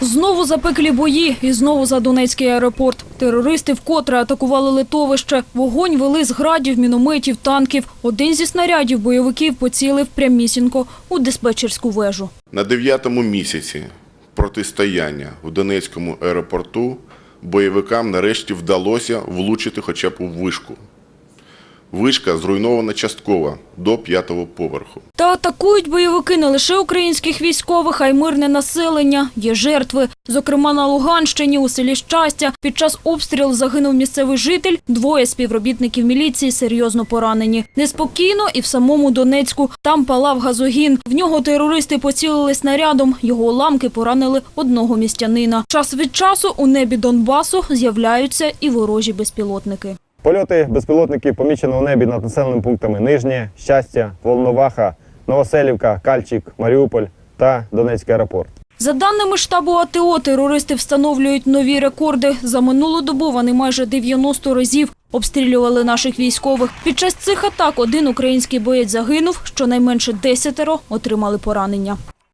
Знову запеклі бої і знову за Донецький аеропорт. Терористи вкотре атакували литовище. Вогонь вели з градів, мінометів, танків. Один зі снарядів бойовиків поцілив прямісінько у диспетчерську вежу. На дев'ятому місяці протистояння в Донецькому аеропорту бойовикам нарешті вдалося влучити хоча б у вишку. Вишка зруйнована частково до п'ятого поверху. Та атакують бойовики не лише українських військових, а й мирне населення. Є жертви. Зокрема, на Луганщині у селі Щастя під час обстрілу загинув місцевий житель. Двоє співробітників міліції серйозно поранені. Неспокійно і в самому Донецьку. Там палав газогін. В нього терористи поцілили снарядом. Його уламки поранили одного містянина. Час від часу у небі Донбасу з'являються і ворожі безпілотники. Польоти безпілотників помічено у небі над населеними пунктами Нижнє, Щастя, Волноваха, Новоселівка, Кальчик, Маріуполь та Донецький аеропорт. За даними штабу АТО, терористи встановлюють нові рекорди. За минулу добу вони майже 90 разів обстрілювали наших військових. Під час цих атак один український боєць загинув, щонайменше десятеро отримали поранення.